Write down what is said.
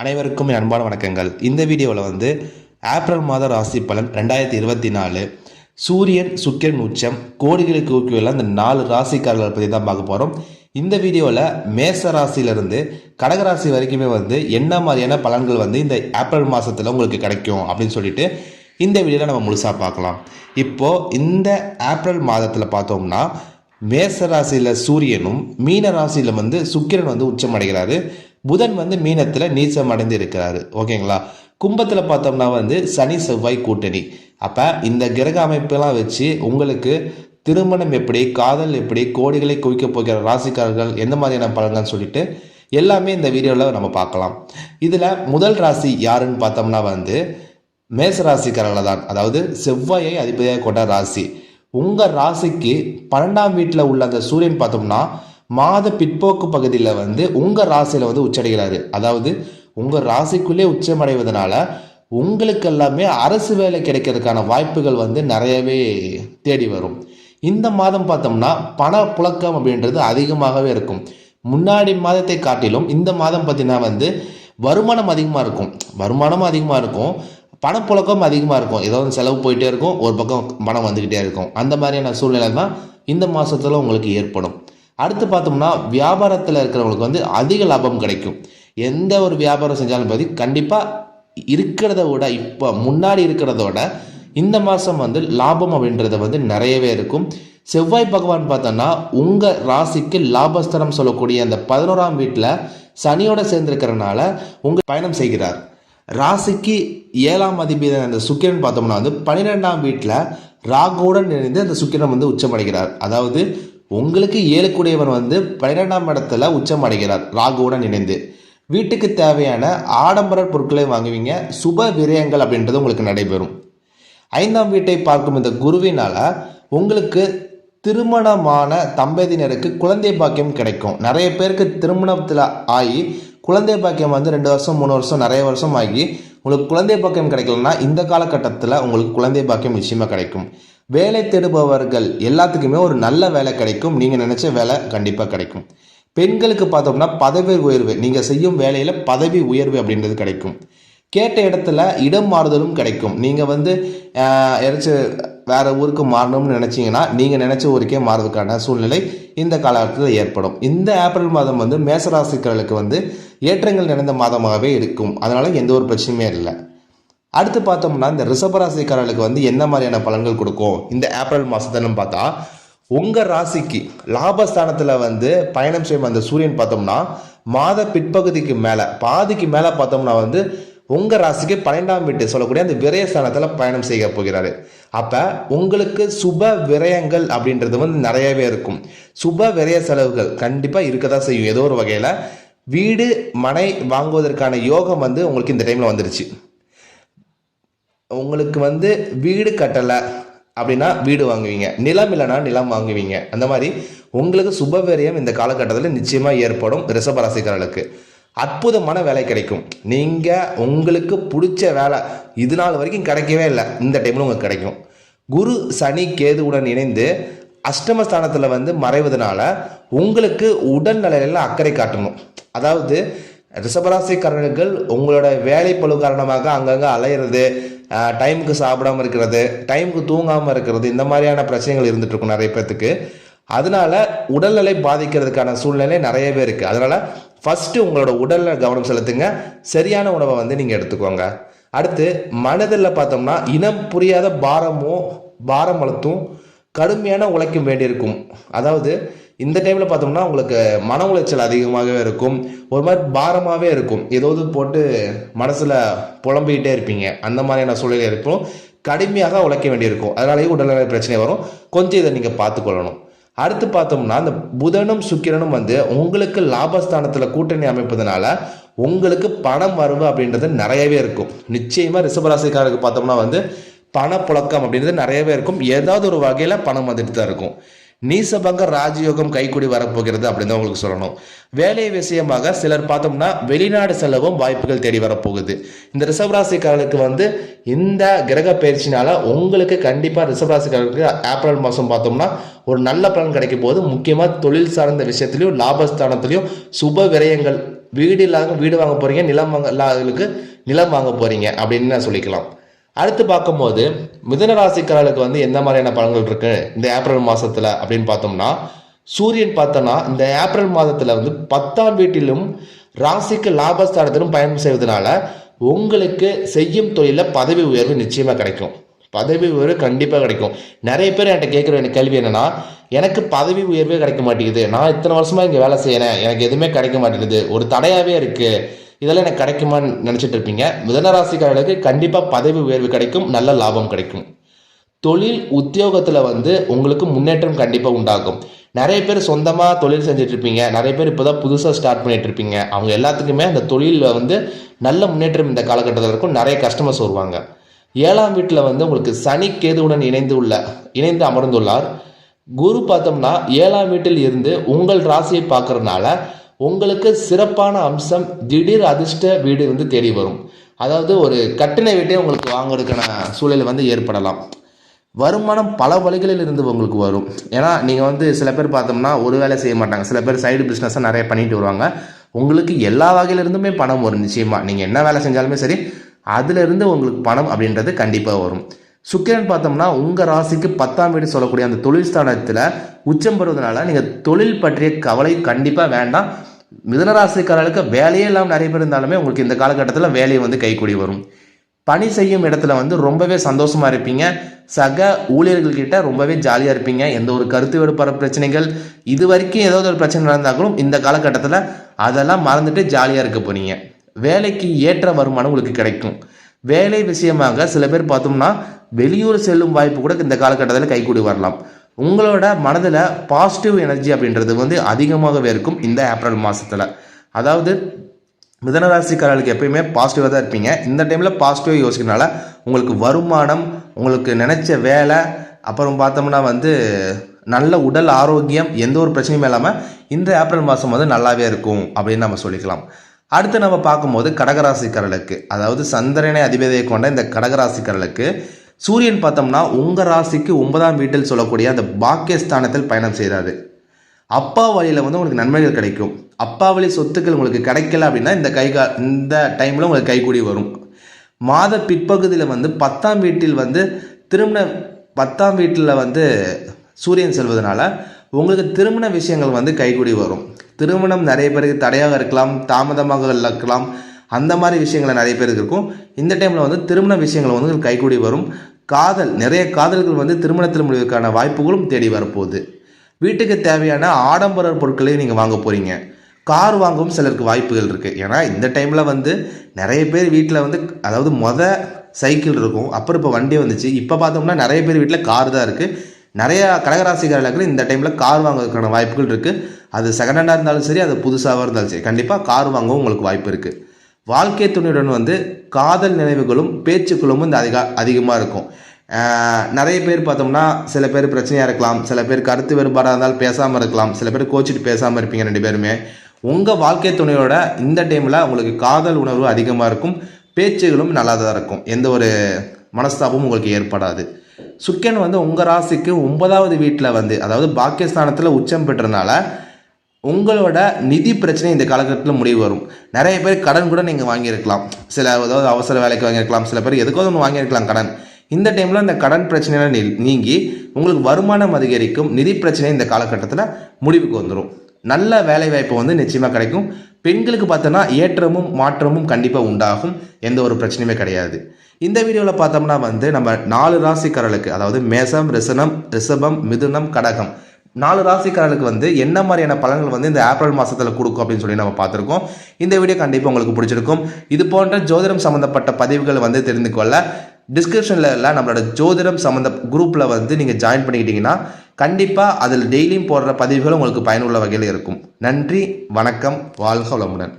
அனைவருக்கும் அன்பான வணக்கங்கள். இந்த வீடியோவில் வந்து ஏப்ரல் மாத ராசி பலன் ரெண்டாயிரத்தி இருபத்தி நாலு. சூரியன் சுக்கிரன் உச்சம் கோடிகளுக்கு ஊக்குவில இந்த நாலு ராசிக்காரர்களை பற்றி தான் பார்க்க போகிறோம் இந்த வீடியோவில் மேச ராசியிலிருந்து கடகராசி வரைக்குமே வந்து என்ன மாதிரியான பலன்கள் வந்து இந்த ஏப்ரல் மாதத்தில் உங்களுக்கு கிடைக்கும் அப்படின்னு சொல்லிட்டு இந்த வீடியோவில் நம்ம முழுசாக பார்க்கலாம். இப்போது இந்த ஏப்ரல் மாதத்தில் பார்த்தோம்னா மேச ராசியில் சூரியனும் மீன ராசியில் வந்து சுக்கிரன் வந்து உச்சம் அடைகிறாரு. புதன் வந்து மீனத்தில் நீச்சம் அடைந்து இருக்கிறாரு ஓகேங்களா? கும்பத்தில் பார்த்தோம்னா வந்து சனி செவ்வாய் கூட்டணி. அப்போ இந்த கிரக அமைப்பெல்லாம் வச்சு உங்களுக்கு திருமணம் எப்படி காதல் எப்படி கோடிகளை குவிக்க போகிற ராசிக்காரர்கள் எந்த மாதிரியான பலன்கள்னு சொல்லிட்டு எல்லாமே இந்த வீடியோவில் நம்ம பார்க்கலாம். இதில் முதல் ராசி யாருன்னு பார்த்தோம்னா வந்து மேச ராசிக்காரர்கள் தான். அதாவது செவ்வாயை அதிபதியாக கொண்ட ராசி. உங்கள் ராசிக்கு பன்னெண்டாம் வீட்டில் உள்ள அந்த சூரியன் பார்த்தோம்னா மாத பிற்போக்கு பகுதியில் வந்து உங்கள் ராசியில் வந்து உச்சடைகிறாரு. அதாவது உங்கள் ராசிக்குள்ளே உச்சமடைவதனால உங்களுக்கு எல்லாமே அரசு வேலை கிடைக்கிறதுக்கான வாய்ப்புகள் வந்து நிறையவே தேடி வரும். இந்த மாதம் பார்த்தோம்னா பண புழக்கம் அப்படின்றது அதிகமாகவே இருக்கும். முன்னாடி மாதத்தை காட்டிலும் இந்த மாதம் பார்த்தீங்கன்னா வந்து வருமானம் அதிகமாக இருக்கும். வருமானமும் அதிகமாக இருக்கும். பணப்புழக்கம் அதிகமாக இருக்கும். ஏதோ செலவு போயிட்டே இருக்கும். ஒரு பக்கம் பணம் வந்துக்கிட்டே இருக்கும். அந்த மாதிரியான சூழ்நிலை தான் இந்த மாதத்தில் உங்களுக்கு ஏற்படும். அடுத்து பார்த்தோம்னா வியாபாரத்தில் இருக்கிறவங்களுக்கு வந்து அதிக லாபம் கிடைக்கும். எந்த ஒரு வியாபாரம் செஞ்சாலும் பற்றி கண்டிப்பாக இருக்கிறத விட இப்போ முன்னாடி இருக்கிறத விட இந்த மாதம் வந்து லாபம் அப்படின்றது வந்து நிறையவே இருக்கும். செவ்வாய் பகவான் பார்த்தோன்னா உங்கள் ராசிக்கு லாபஸ்தரம் சொல்லக்கூடிய அந்த பதினோராம் வீட்டில் சனியோட சேர்ந்திருக்கிறனால உங்கள் பயணம் செய்கிறார். ராசிக்கு ஏழாம் அதிபதி அந்த சுக்கிரன் பார்த்தோம்னா வந்து பன்னிரெண்டாம் வீட்டில் ராகுடன் இணைந்து அந்த சுக்கிரன் வந்து உச்சமடைகிறார். அதாவது உங்களுக்கு ஏழுக்குடையவன் வந்து பன்னிரெண்டாம் இடத்துல உச்சமடைகிறார் ராகுவுடன் இணைந்து. வீட்டுக்கு தேவையான ஆடம்பர பொருட்களை வாங்குவீங்க. சுப விரயங்கள் அப்படின்றது உங்களுக்கு நடைபெறும். ஐந்தாம் வீட்டை பார்க்கும் இந்த குருவினால உங்களுக்கு திருமணமான தம்பதியினருக்கு குழந்தை பாக்கியம் கிடைக்கும். நிறைய பேருக்கு திருமணத்தில் ஆகி குழந்தை பாக்கியம் வந்து ரெண்டு வருஷம் மூணு வருஷம் நிறைய வருஷம் ஆகி உங்களுக்கு குழந்தை பாக்கியம் கிடைக்கலன்னா இந்த காலகட்டத்தில் உங்களுக்கு குழந்தை பாக்கியம் நிச்சயமாக கிடைக்கும். வேலை தேடுபவர்கள் எல்லாத்துக்குமே ஒரு நல்ல வேலை கிடைக்கும். நீங்கள் நினச்ச வேலை கண்டிப்பாக கிடைக்கும். பெண்களுக்கு பார்த்தோம்னா பதவி உயர்வு நீங்கள் செய்யும் வேலையில் பதவி உயர்வு அப்படின்றது கிடைக்கும். கேட்ட இடத்துல இடம் மாறுதலும் கிடைக்கும். நீங்கள் வந்து எதாச்சும் வேறு ஊருக்கு மாறணும்னு நினச்சிங்கன்னா நீங்கள் நினச்ச ஊருக்கே மாறுறதுக்கான சூழ்நிலை இந்த காலகட்டத்தில் ஏற்படும். இந்த ஏப்ரல் மாதம் வந்து மேசராசிக்கர்களுக்கு வந்து ஏற்றங்கள் நிறைந்த மாதமாகவே இருக்கும். அதனால் எந்த ஒரு பிரச்சனையுமே இல்லை. அடுத்து பார்த்தோம்னா இந்த ரிஷபராசிக்காரர்களுக்கு வந்து என்ன மாதிரியான பலன்கள் கொடுக்கும்? இந்த ஏப்ரல் மாதத்துலன்னு பார்த்தா உங்கள் ராசிக்கு லாபஸ்தானத்தில் வந்து பயணம் செய்யும் அந்த சூரியன் பார்த்தோம்னா மாத பிற்பகுதிக்கு மேலே பாதிக்கு மேலே பார்த்தோம்னா வந்து உங்கள் ராசிக்கு பன்னெண்டாம் வீட்டு சொல்லக்கூடிய அந்த விரயஸ்தானத்தில் பயணம் செய்ய போகிறாரு. அப்போ உங்களுக்கு சுப விரயங்கள் அப்படின்றது வந்து நிறையவே இருக்கும். சுப விரய செலவுகள் கண்டிப்பாக இருக்க தான் செய்யும். ஏதோ ஒரு வகையில் வீடு மனை வாங்குவதற்கான யோகம் வந்து உங்களுக்கு இந்த டைமில் வந்துருச்சு. உங்களுக்கு வந்து வீடு கட்டலை அப்படின்னா வீடு வாங்குவீங்க. நிலம் இல்லைனா நிலம் வாங்குவீங்க. அந்த மாதிரி உங்களுக்கு சுபவிரயம் இந்த காலகட்டத்தில் நிச்சயமாக ஏற்படும் ரிஷபராசிக்காரர்களுக்கு. அற்புதமான வேலை கிடைக்கும். நீங்கள் உங்களுக்கு பிடிச்ச வேலை இது நாள் வரைக்கும் கிடைக்கவே இல்லை. இந்த டைமில் உங்களுக்கு கிடைக்கும். குரு சனி கேதுவுடன் இணைந்து அஷ்டமஸ்தானத்தில் வந்து மறைவதனால உங்களுக்கு உடல் நிலையில அக்கறை காட்டணும். அதாவது ரிஷபராசிக்காரர்கள் உங்களோட வேலை பழு காரணமாக அங்கங்கே அலையிறது டைமுக்கு சாப்பிடாம இருக்கிறது டைமுக்கு தூங்காமல் இருக்கிறது இந்த மாதிரியான பிரச்சனைகள் இருந்துகிட்ருக்கும் நிறைய பேர்த்துக்கு அதனால உடல்நிலை பாதிக்கிறதுக்கான சூழ்நிலை நிறையவே இருக்குது அதனால் ஃபஸ்ட்டு உங்களோட உடலில் கவனம் செலுத்துங்க. சரியான உணவை வந்து நீங்கள் எடுத்துக்கோங்க. அடுத்து மனதில் பார்த்தோம்னா இனம் புரியாத பாரமும் பாரம் அழுத்தும் கடுமையான உழைக்கும் வேண்டியிருக்கும். அதாவது இந்த டைமில் பார்த்தோம்னா உங்களுக்கு மன உளைச்சல் அதிகமாகவே இருக்கும். ஒரு மாதிரி பாரமாகவே இருக்கும். ஏதாவது போட்டு மனசில் புலம்பிக்கிட்டே இருப்பீங்க. அந்த மாதிரியான சூழ்நிலை இருக்கும். கடுமையாக உழைக்க வேண்டியிருக்கும். அதனாலேயே உடல்நல பிரச்சனை வரும். கொஞ்சம் இதை நீங்கள் பார்த்துக்கொள்ளணும். அடுத்து பார்த்தோம்னா இந்த புதனும் சுக்கிரனும் வந்து உங்களுக்கு லாபஸ்தானத்தில் கூட்டணி அமைப்பதனால உங்களுக்கு பணம் வரவு அப்படின்றது நிறையவே இருக்கும். நிச்சயமாக ரிஷபராசிக்காரருக்கு பார்த்தோம்னா வந்து பணப்புழக்கம் அப்படின்றது நிறையவே இருக்கும். ஏதாவது ஒரு வகையில் பணம் வந்துட்டு தான் இருக்கும். நீசபங்க ராஜயோகம் கைக்கூடி வரப்போகிறது அப்படின்னு தான் உங்களுக்கு சொல்லணும். வேலை விஷயமாக சிலர் பார்த்தோம்னா வெளிநாடு செல்லவும் வாய்ப்புகள் தேடி வரப்போகுது. இந்த ரிஷபராசிக்காரர்களுக்கு வந்து இந்த கிரக பயிற்சினால உங்களுக்கு கண்டிப்பாக ரிஷபராசிக்காரர்களுக்கு ஏப்ரல் மாதம் பார்த்தோம்னா ஒரு நல்ல பலன் கிடைக்கும் போது முக்கியமாக தொழில் சார்ந்த விஷயத்துலையும் லாபஸ்தானத்துலையும் சுப விரயங்கள் வீடு இல்லாத வீடு வாங்க போகிறீங்க நிலம் வாங்க இல்லாதவங்களுக்கு நிலம் வாங்க போகிறீங்க அப்படின்னு நான் சொல்லிக்கலாம். அடுத்து பார்க்கும்போது மிதுன ராசிக்காரர்களுக்கு வந்து எந்த மாதிரியான பலன்கள் இருக்கு? இந்த ஏப்ரல் மாசத்துல அப்படின்னு பார்த்தோம்னா சூரியன் பார்த்தோம்னா இந்த ஏப்ரல் மாதத்துல வந்து பத்தாம் வீட்டிலும் ராசிக்கு லாபஸ்தானத்திலும் பயணம் செய்வதனால உங்களுக்கு செய்யும் தொழிலில் பதவி உயர்வு நிச்சயமா கிடைக்கும். பதவி உயர்வு கண்டிப்பாக கிடைக்கும். நிறைய பேர் என்கிட்ட கேட்குற எனக்கு கேள்வி என்னன்னா எனக்கு பதவி உயர்வே கிடைக்க மாட்டேங்குது. நான் இத்தனை வருஷமா இங்கே வேலை செய்யறேன். எனக்கு எதுவுமே கிடைக்க மாட்டேங்குது. ஒரு தடையாகவே இருக்குது இதெல்லாம் எனக்கு கிடைக்குமான்னு நினச்சிட்டு இருப்பீங்க. மிதனராசிக்காரர்களுக்கு கண்டிப்பாக பதவி உயர்வு கிடைக்கும் நல்ல லாபம் கிடைக்கும். தொழில் உத்தியோகத்தில் வந்து உங்களுக்கு முன்னேற்றம் கண்டிப்பாக உண்டாகும். நிறைய பேர் சொந்தமாக தொழில் செஞ்சிட்ருப்பீங்க நிறைய பேர் இப்போ தான் புதுசாக ஸ்டார்ட் பண்ணிட்டு இருப்பீங்க. அவங்க எல்லாத்துக்குமே அந்த தொழிலில் வந்து நல்ல முன்னேற்றம் இந்த காலகட்டத்தில் இருக்கும். நிறைய கஸ்டமர்ஸ் வருவாங்க. ஏழாம் வீட்டில் வந்து உங்களுக்கு சனி கேதுவுடன் இணைந்து உள்ள இணைந்து அமர்ந்துள்ளார். குரு பார்த்தோம்னா ஏழாம் வீட்டில் இருந்து உங்கள் ராசியை பார்க்கறதுனால உங்களுக்கு சிறப்பான அம்சம் திடீர் அதிர்ஷ்ட வீடு வந்து தேடி வரும். அதாவது ஒரு கட்டின வீட்டே உங்களுக்கு வாங்குறதுக்கான சூழல் வந்து ஏற்படலாம். வருமானம் பல வழிகளில் இருந்து உங்களுக்கு வரும். ஏன்னா நீங்கள் வந்து சில பேர் பார்த்தோம்னா ஒரு வேலை செய்ய மாட்டாங்க. சில பேர் சைடு பிஸ்னஸாக நிறைய பண்ணிட்டு வருவாங்க. உங்களுக்கு எல்லா வகையிலிருந்துமே பணம் வரும் நிச்சயமாக நீங்கள் என்ன வேலை செஞ்சாலுமே சரி அதிலிருந்து உங்களுக்கு பணம் அப்படின்றது கண்டிப்பாக வரும். சுக்கிரன் பார்த்தோம்னா உங்கள் ராசிக்கு பத்தாம் வீடு சொல்லக்கூடிய அந்த தொழில் ஸ்தானத்தில் உச்சம் பெறுவதனால நீங்கள் தொழில் பற்றிய கவலை கண்டிப்பாக வேண்டாம். மிதனராசிக்காரர்களுக்கு வேலையே இல்லாமல் நிறைய பேர் இருந்தாலுமே உங்களுக்கு இந்த காலகட்டத்தில் வேலையை வந்து கைக்கூடி வரும். பணி செய்யும் இடத்துல வந்து ரொம்பவே சந்தோஷமாக இருப்பீங்க. சக ஊழியர்கள்கிட்ட ரொம்பவே ஜாலியாக இருப்பீங்க. எந்த ஒரு கருத்து வேறுபாடு பிரச்சனைகள் இது வரைக்கும் ஏதாவது ஒரு பிரச்சனை நடந்தாலும் இந்த காலகட்டத்தில் அதெல்லாம் மறந்துட்டு ஜாலியாக இருக்க போறீங்க வேலைக்கு ஏற்ற வருமானம் உங்களுக்கு கிடைக்கும். வேலை விஷயமாக சில பேர் பார்த்தோம்னா வெளியூர் செல்லும் வாய்ப்பு கூட இந்த காலகட்டத்தில் கைகூடி வரலாம். உங்களோட மனதில் பாசிட்டிவ் எனர்ஜி அப்படின்றது வந்து அதிகமாகவே இருக்கும் இந்த ஏப்ரல் மாதத்தில் அதாவது மிதனராசிக்காரர்களுக்கு எப்பயுமே பாசிட்டிவாக தான் இருப்பீங்க. இந்த டைமில் பாசிட்டிவாக யோசிக்கிறனால உங்களுக்கு வருமானம் உங்களுக்கு நினச்ச வேலை அப்புறம் பார்த்தோம்னா வந்து நல்ல உடல் ஆரோக்கியம் எந்த ஒரு பிரச்சனையும் இல்லாமல் இந்த ஏப்ரல் மாதம் வந்து நல்லாவே இருக்கும் அப்படின்னு நம்ம சொல்லிக்கலாம். அடுத்து நம்ம பார்க்கும்போது கடகராசிக்கரலுக்கு அதாவது சந்திரனை அதிபதியை கொண்ட இந்த கடகராசிக்கரலுக்கு சூரியன் பார்த்தோம்னா உங்கள் ராசிக்கு ஒன்பதாம் வீட்டில் சொல்லக்கூடிய அந்த பாக்கியஸ்தானத்தில் பயணம் செய்கிறாரு அப்பா வழியில் வந்து உங்களுக்கு நன்மைகள் கிடைக்கும். அப்பா வழி சொத்துக்கள் உங்களுக்கு கிடைக்கல அப்படின்னா இந்த கை கா இந்த டைமில் உங்களுக்கு கைகூடி வரும். மாத பிற்பகுதியில் வந்து பத்தாம் வீட்டில் வந்து திருமண பத்தாம் வீட்டில் வந்து சூரியன் செல்வதனால உங்களுக்கு திருமண விஷயங்கள் வந்து கைகூடி வரும். திருமணம் நிறைய பேருக்கு தடையாக இருக்கலாம் தாமதமாக இருக்கலாம். அந்த மாதிரி விஷயங்களை நிறைய பேருக்கு இருக்கும் இந்த டைமில் வந்து திருமண விஷயங்கள் வந்து கைகூடி வரும். காதல் நிறைய காதல்கள் வந்து திருமணத்தில் முடிவதற்கான வாய்ப்புகளும் தேடி வரப்போகுது. வீட்டுக்கு தேவையான ஆடம்பர பொருட்களையும் நீங்கள் வாங்க போகிறீங்க கார் வாங்கவும் சிலருக்கு வாய்ப்புகள் இருக்குது ஏன்னா இந்த டைமில் வந்து நிறைய பேர் வீட்டில் வந்து அதாவது மொதல் சைக்கிள் இருக்கும். அப்புறம் இப்போ வண்டி வந்துச்சு. இப்போ பார்த்தோம்னா நிறைய பேர் வீட்டில் கார் தான் இருக்குது நிறையா கடகராசிக்காரர்களுக்கு இந்த டைமில் கார் வாங்குறதுக்கான வாய்ப்புகள் இருக்குது அது செகண்ட் ஹேண்டாக இருந்தாலும் சரி அது புதுசாக இருந்தாலும் சரி கண்டிப்பாக கார் வாங்கவும் உங்களுக்கு வாய்ப்பு இருக்குது வாழ்க்கை துணையுடன் வந்து காதல் நினைவுகளும் பேச்சுக்களும் இந்த அதிக அதிகமாக இருக்கும். நிறைய பேர் பார்த்தோம்னா சில பேர் பிரச்சனையாக இருக்கலாம் சில பேர் கருத்து வேறுபாடாக இருந்தாலும் பேசாமல் இருக்கலாம் சில பேர் கோச்சிட்டு பேசாமல் இருப்பீங்க ரெண்டு பேருமே. உங்கள் வாழ்க்கை துணையோட இந்த டைமில் உங்களுக்கு காதல் உணர்வு அதிகமாக இருக்கும் பேச்சுகளும் நல்லா தான் இருக்கும். எந்த ஒரு மனஸ்தாபமும் உங்களுக்கு ஏற்படாது. சுக்கன் வந்து உங்கள் ராசிக்கு ஒன்பதாவது வீட்டில் வந்து அதாவது பாக்கியஸ்தானத்தில் உச்சம் பெற்றனால உங்களோட நிதி பிரச்சனை இந்த காலகட்டத்தில் முடிவு வரும். நிறைய பேர் கடன் கூட நீங்கள் வாங்கியிருக்கலாம். சில ஏதாவது அவசர வேலைக்கு வாங்கியிருக்கலாம். சில பேர் எதுக்காவது ஒன்று வாங்கியிருக்கலாம் கடன். இந்த டைமில் இந்த கடன் பிரச்சனைலாம் நீ- நீங்கி உங்களுக்கு வருமானம் அதிகரிக்கும் நிதி பிரச்சனை இந்த காலகட்டத்தில் முடிவுக்கு வந்துடும் நல்ல வேலை வாய்ப்பு வந்து நிச்சயமாக கிடைக்கும். பெண்களுக்கு பார்த்தோன்னா ஏற்றமும் மாற்றமும் கண்டிப்பாக உண்டாகும். எந்த ஒரு பிரச்சனையுமே கிடையாது. இந்த வீடியோவில் பார்த்தோம்னா வந்து நம்ம நாலு ராசிக்காரர்களுக்கு அதாவது மேசம் ரிசனம் ரிஷபம் மிதுனம் கடகம். நாலு ராசிக்காரர்களுக்கு வந்து என்ன மாதிரியான பலன்கள் வந்து இந்த ஏப்ரல் மாதத்தில் கொடுக்கும் அப்படின்னு சொல்லி நம்ம பார்த்துருக்கோம். இந்த வீடியோ கண்டிப்பாக உங்களுக்கு பிடிச்சிருக்கும். இது போன்ற ஜோதிடம் சம்மந்தப்பட்ட பதிவுகள் வந்து தெரிந்து கொள்ள டிஸ்கிரிப்ஷனில் எல்லாம் நம்மளோட ஜோதிடம் சம்மந்த குரூப்பில் வந்து நீங்கள் ஜாயின் பண்ணிக்கிட்டீங்கன்னா கண்டிப்பாக அதில் டெய்லியும் போடுற பதிவுகள் உங்களுக்கு பயனுள்ள வகையில் இருக்கும். நன்றி வணக்கம் வாழ்க வளமுடன்.